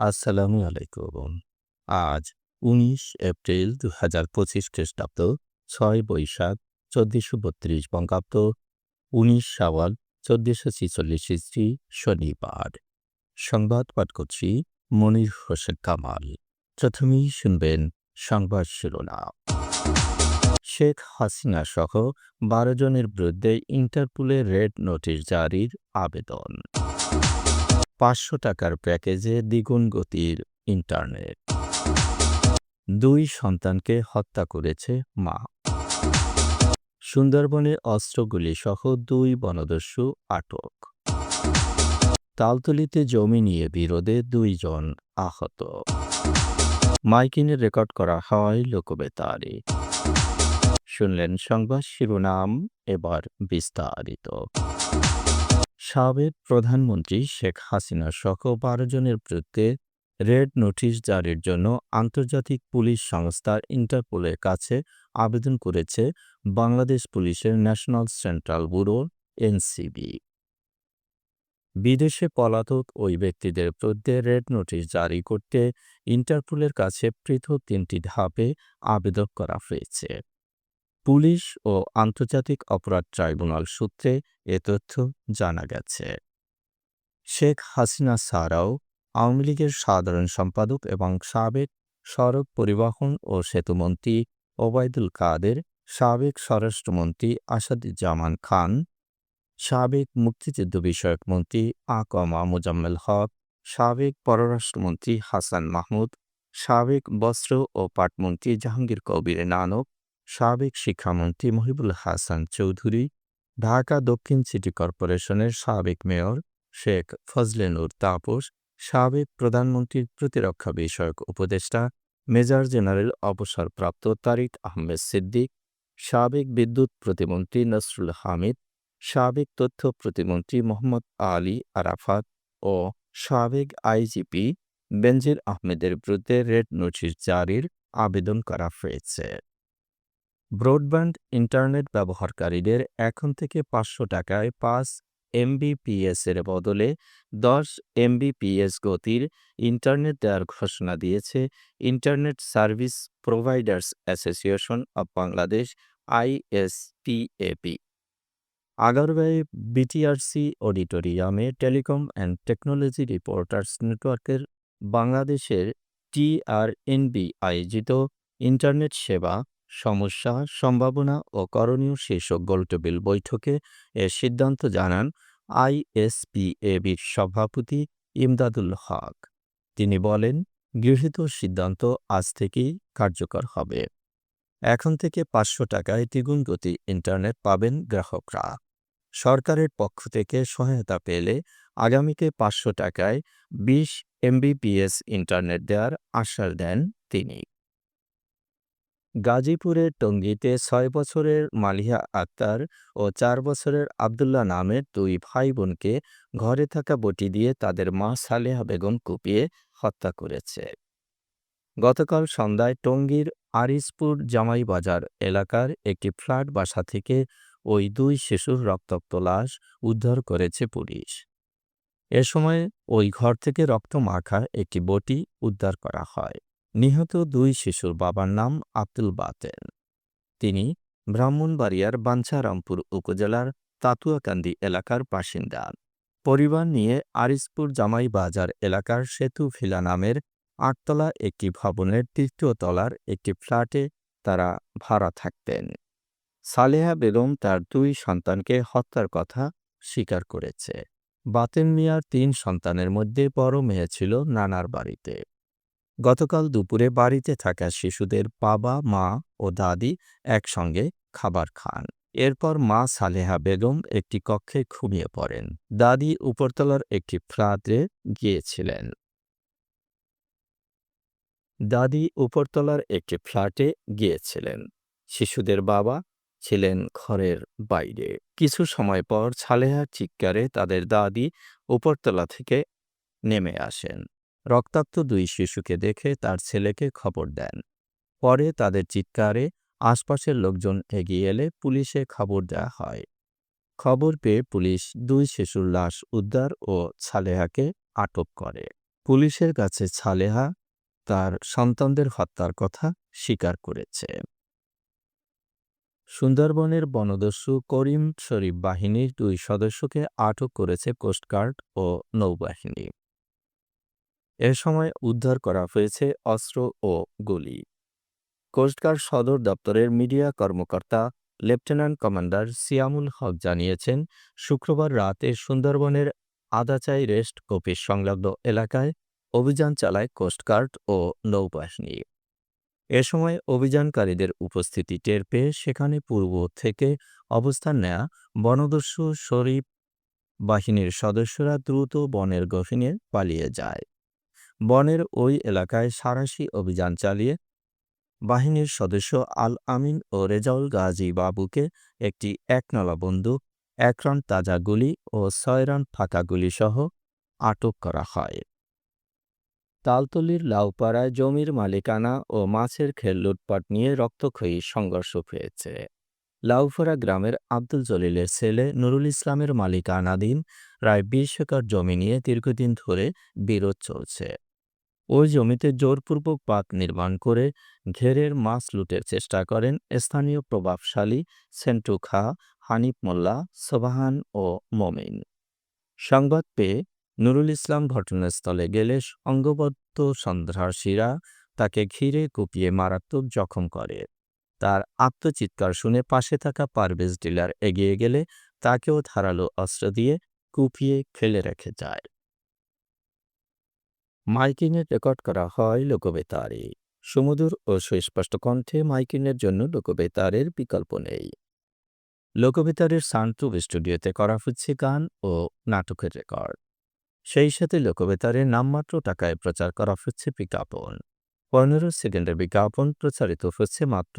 আসসালামু আলাইকুম। আজ উনিশ এপ্রিল দু হাজার পঁচিশ খ্রিস্টাব্দ, ছয় বৈশাখ, চোদ্দশো বত্রিশ বঙ্গাব্দ, উনিশ সাওয়াল চোদ্দশো ছিচল্লিশ ইস্ত্রি শনিবার। সংবাদ পাঠ করছি মনির হোসেন কামাল। প্রথমেই শুনবেন সংবাদ শিরোনাম। শেখ হাসিনা সহ বারো জনের বিরুদ্ধে ইন্টারপোলে রেড নোটিশ জারির আবেদন। পাঁচশো টাকার প্যাকেজে দ্বিগুণ গতির ইন্টারনেট। দুই সন্তানকে হত্যা করেছে মা। সুন্দরবনে অস্ত্রগুলি সহ দুই বনদস্যু আটক। তালতলিতে জমি নিয়ে বিরোধে দুইজন আহত। মাইকিনে রেকর্ড করা হয় লোকবেতারে। শুনলেন সংবাদ শিরোনাম এবার বিস্তারিত। সাবেক প্রধানমন্ত্রী শেখ হাসিনা সহ বারো জনের বিরুদ্ধে রেড নোটিশ জারির জন্য আন্তর্জাতিক পুলিশ সংস্থা ইন্টারপোলের কাছে আবেদন করেছে বাংলাদেশ পুলিশের ন্যাশনাল সেন্ট্রাল ব্যুরো, এনসিবি। বিদেশে পলাতক ওই ব্যক্তিদের বিরুদ্ধে রেড নোটিশ জারি করতে ইন্টারপোলের কাছে পৃথক তিনটি ধাপে আবেদন করা হয়েছে। পুলিশ ও আন্তর্জাতিক অপরাধ ট্রাইব্যুনাল সূত্রে এ তথ্য জানা গেছে। শেখ হাসিনা ছাড়াও আওয়ামী লীগের সাধারণ সম্পাদক এবং সাবেক সড়ক পরিবহন ও সেতুমন্ত্রী ওবায়দুল কাদের, সাবেক স্বরাষ্ট্রমন্ত্রী আসাদুজ্জামান খান, সাবেক মুক্তিযুদ্ধ বিষয়ক মন্ত্রী আকমা মোজাম্মেল হক, সাবেক পররাষ্ট্রমন্ত্রী হাসান মাহমুদ, সাবেক বস্ত্র ও পাটমন্ত্রী জাহাঙ্গীর কবির নানক সাবেক শিক্ষামন্ত্রী মহিবুল হাসান চৌধুরী, ঢাকা দক্ষিণ সিটি কর্পোরেশনের সাবেক মেয়র শেখ ফজলে নূর তাপস, সাবেক প্রধানমন্ত্রীর প্রতিরক্ষা বিষয়ক উপদেষ্টা মেজর জেনারেল অবসরপ্রাপ্ত তারিক আহমেদ সিদ্দিক, সাবেক বিদ্যুৎ প্রতিমন্ত্রী নসরুল হামিদ, সাবেক তথ্য প্রতিমন্ত্রী মোহাম্মদ আলী আরাফাত ও সাবেক আইজিপি বেনজির আহমেদের বিরুদ্ধে রেড নোটিশ জারির আবেদন করা হয়েছে। ব্রডব্যান্ড ইন্টারনেট ব্যবহারকারীদের এখন থেকে পাঁচশো টাকায় পাঁচ এমবিপিএস এর বদলে দশ এমবিপিএস গতির ইন্টারনেট দেওয়ার ঘোষণা দিয়েছে internet service providers association of Bangladesh ISPAP আগারগাঁয়ে BTRC অডিটোরিয়ামে টেলিকম অ্যান্ড টেকনোলজি রিপোর্টার্স নেটওয়ার্কের বাংলাদেশের টিআরএনবি আয়োজিত ইন্টারনেট সেবা সমস্যা, সম্ভাবনা ও করণীয় শীর্ষক গোলটেবিল বৈঠকে এ সিদ্ধান্ত জানান আইএসপিএবির সভাপতি ইমদাদুল হক। তিনি বলেন, গৃহীত সিদ্ধান্ত আজ থেকেই কার্যকর হবে। এখন থেকে পাঁচশো টাকায় দ্বিগুণ গতি ইন্টারনেট পাবেন গ্রাহকরা। সরকারের পক্ষ থেকে সহায়তা পেলে আগামীতে পাঁচশো টাকায় বিশ এমবিপিএস ইন্টারনেট দেওয়ার আশ্বাস দেন তিনি। গাজীপুরের টঙ্গীতে ছয় বছরের মালিহা আক্তার ও চার বছরের আবদুল্লাহ নামের দুই ভাই বোনকে ঘরে থাকা বটি দিয়ে তাদের মা সালেহা বেগম কুপিয়ে হত্যা করেছে। গতকাল সন্ধ্যায় টঙ্গীর আরিসপুর জামাইবাজার এলাকার একটি ফ্ল্যাট বাসা থেকে ওই দুই শিশুর রক্তাক্ত লাশ উদ্ধার করেছে পুলিশ। এ সময় ওই ঘর থেকে রক্ত মাখা একটি বটি উদ্ধার করা হয়। নিহত দুই শিশুর বাবার নাম আব্দুল বাতেন। তিনি ব্রাহ্মণবাড়িয়ার বাঞ্ছারামপুর উপজেলার তাতুয়াকান্দি এলাকার বাসিন্দা। পরিবার নিয়ে আরিসপুর জামাই বাজার এলাকার সেতু ভিলা নামের আটতলা একটি ভবনের তৃতীয় তলার একটি ফ্ল্যাটে তারা ভাড়া থাকতেন। সালেহা বেগম তার দুই সন্তানকে হত্যার কথা স্বীকার করেছে। বাতেন মিয়ার তিন সন্তানের মধ্যে বড় মেয়ে ছিল নানার বাড়িতে। গতকাল দুপুরে বাড়িতে থাকা শিশুদের বাবা, মা ও দাদি একসঙ্গে খাবার খান। এরপর মা সালেহা বেগম একটি কক্ষে ঘুমিয়ে পড়েন। দাদি উপরতলার একটি ফ্ল্যাটে গিয়েছিলেন। দাদি উপরতলার একটি ফ্ল্যাটে গিয়েছিলেন। শিশুদের বাবা ছিলেন ঘরের বাইরে। কিছু সময় পর সালেহার চিৎকারে তাদের দাদি উপরতলা থেকে নেমে আসেন। রক্তাক্ত দুই শিশুকে দেখে তার ছেলেকে খবর দেন। পরে তাদের চিৎকারে আশপাশের লোকজন এগিয়ে এলে পুলিশে খবর দেওয়া হয়। খবর পেয়ে পুলিশ দুই শিশুর লাশ উদ্ধার ও ছালেহাকে আটক করে। পুলিশের কাছে ছালেহা তার সন্তানদের হত্যার কথা স্বীকার করেছে। সুন্দরবনের বনদস্যু করিম শরীফ বাহিনীর দুই সদস্যকে আটক করেছে কোস্টগার্ড ও নৌবাহিনী। এ সময় উদ্ধার করা হয়েছে অস্ত্র ও গুলি। কোস্টগার্ড সদর দপ্তরের মিডিয়া কর্মকর্তা লেফটেন্যান্ট কমান্ডার সিয়ামুল হক জানিয়েছেন, শুক্রবার রাতে সুন্দরবনের আদাচাই রেস্ট অফিস সংলগ্ন এলাকায় অভিযান চালায় কোস্টগার্ড ও নৌবাহিনী। এ সময় অভিযানকারীদের উপস্থিতি টের পেয়ে সেখানে পূর্ব থেকে অবস্থান নেয়া বনদস্যু শরীফ বাহিনীর সদস্যরা দ্রুত বনের গহীনে পালিয়ে যায়। বনের ওই এলাকায় সারাশি অভিযান চালিয়ে বাহিনীর সদস্য আল আমিন ও রেজাউল গাজী বাবুকে একটি একনলা বন্দুক এক রান তাজা গুলি ও ছয় রান ফাঁকা গুলি সহ আটক করা হয়। তালতলির লাউপাড়ায় জমির মালিকানা ও মাছের খেল লুটপাট নিয়ে রক্তক্ষয়ী সংঘর্ষ হয়েছে। লাউপাড়া গ্রামের আব্দুল জলিলের ছেলে নুরুল ইসলামের মালিকানাধীন প্রায় বিশ একর জমি নিয়ে দীর্ঘদিন ধরে বিরোধ চলছে। ওই জমিতে জোরপূর্বক বাঁধ নির্মাণ করে ঘেরের মাছ লুটের চেষ্টা করেন স্থানীয় প্রভাবশালী সেন্টু খা, হানিফ মোল্লা, সোবাহান ও মমিন। সংবাদ পেয়ে নুরুল ইসলাম ঘটনাস্থলে গেলে অঙ্গবদ্ধ সন্ত্রাসীরা তাকে ঘিরে কুপিয়ে মারাত্মক জখম করে। তার আত্মচিৎকার শুনে পাশে থাকা পারভেজ ডিলার এগিয়ে গেলে তাকেও ধারালো অস্ত্র দিয়ে কুপিয়ে ফেলে রেখে যায়। মাইকিংয়ের রেকর্ড করা হয় লোকবেতারে। সুমধুর ও সুস্পষ্ট কণ্ঠে মাইকিংয়ের জন্য লোকবেতারের বিকল্প নেই। লোকবেতারের সান্টুব স্টুডিওতে করা হচ্ছে গান ও নাটকের রেকর্ড। সেই সাথে লোকবেতারের নামমাত্র টাকায় প্রচার করা হচ্ছে বিজ্ঞাপন। পনেরো সেকেন্ডের বিজ্ঞাপন প্রচারিত হচ্ছে মাত্র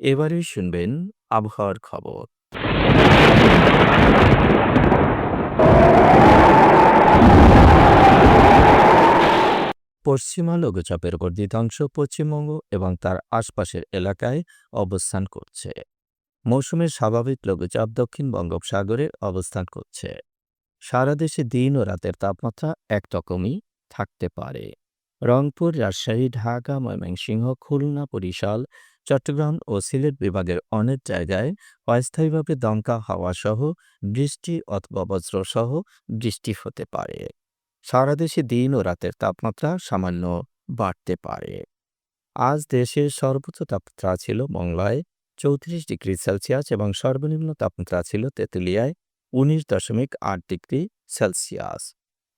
এবারে শুনবেন আবহাওয়ার খবর। পশ্চিমা লঘুচাপের বর্ধিতাংশ পশ্চিমবঙ্গ এবং তার আশপাশের এলাকায় অবস্থান করছে। মৌসুমের স্বাভাবিক লঘুচাপ দক্ষিণ বঙ্গোপসাগরে অবস্থান করছে। সারা দেশে দিন ও রাতের তাপমাত্রা একরকমই থাকতে পারে। রংপুর, রাজশাহী, ঢাকা, ময়মনসিংহ, খুলনা, বরিশাল চট্টগ্রাম ও সিলেট বিভাগের অনেক জায়গায় অস্থায়ীভাবে দমকা হাওয়া সহ বৃষ্টি অথবা বজ্রসহ বৃষ্টি হতে পারে। সারা দেশে দিন ও রাতের তাপমাত্রা সামান্য বাড়তে পারে। আজ দেশের সর্বোচ্চ তাপমাত্রা ছিল মংলায় চৌত্রিশ ডিগ্রি সেলসিয়াস এবং সর্বনিম্ন তাপমাত্রা ছিল তেঁতুলিয়ায় উনিশ দশমিক আট ডিগ্রি সেলসিয়াস।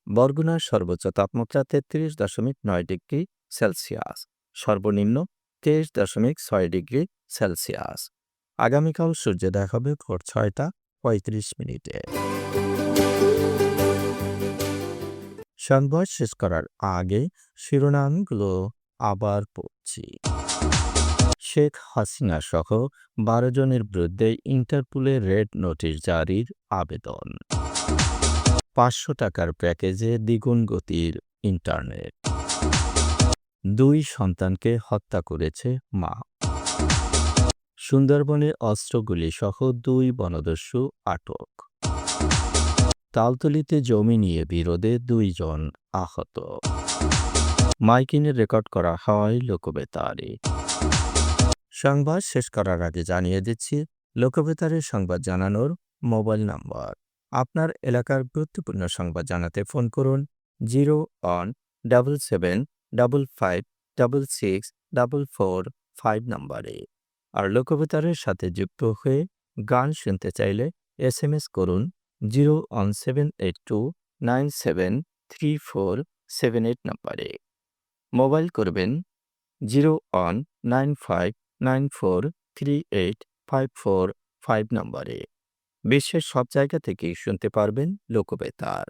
বরগুনার সর্বোচ্চ তাপমাত্রা তেত্রিশ দশমিক নয় ডিগ্রি সেলসিয়াস। সর্বনিম্ন তেইশ দশমিক ছয় ডিগ্রি সেলসিয়াস। আগামীকাল সূর্য দেখাবে ভোর ছয়টা পঁয়ত্রিশ মিনিটে। সংবাদ শেষ করার আগে শিরোনামগুলো আবার পড়ছি। শেখ হাসিনা সহ বারো জনের বিরুদ্ধে ইন্টারপোলের রেড নোটিশ জারির আবেদন। পাঁচশো টাকার প্যাকেজে দ্বিগুণ গতির ইন্টারনেট। দুই সন্তানকে হত্যা করেছে মা। সুন্দরবনে অস্ত্রগুলি সহ দুই বনদস্যু আটক। তালতলিতে জমি নিয়ে বিরোধে দুইজন আহত। মাইকিনের রেকর্ড করা হয় লোকবেতারে। সংবাদ শেষ করার আগে জানিয়ে দিচ্ছি লোকবেতারের সংবাদ জানানোর মোবাইল নম্বর। আপনার এলাকার গুরুত্বপূর্ণ সংবাদ জানাতে ফোন করুন, zero one double seven double five double six double four five নম্বরে। আর লোকবেতারের সাথে যুক্ত হয়ে গান শুনতে চাইলে এস এম এস করুন zero one seven eight two nine seven three four seven eight নম্বরে। মোবাইল করবেন zero one nine five nine four three eight five four five নম্বরে। বিশ্বের সব জায়গা থেকেই শুনতে পারবেন Lokbetar.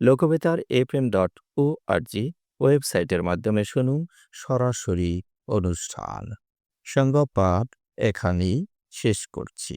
Lokbetar F M dot O R G ওয়েবসাইটের মাধ্যমে শুনুন সরাসরি অনুষ্ঠান। সংবাদ এখানেই শেষ করছি।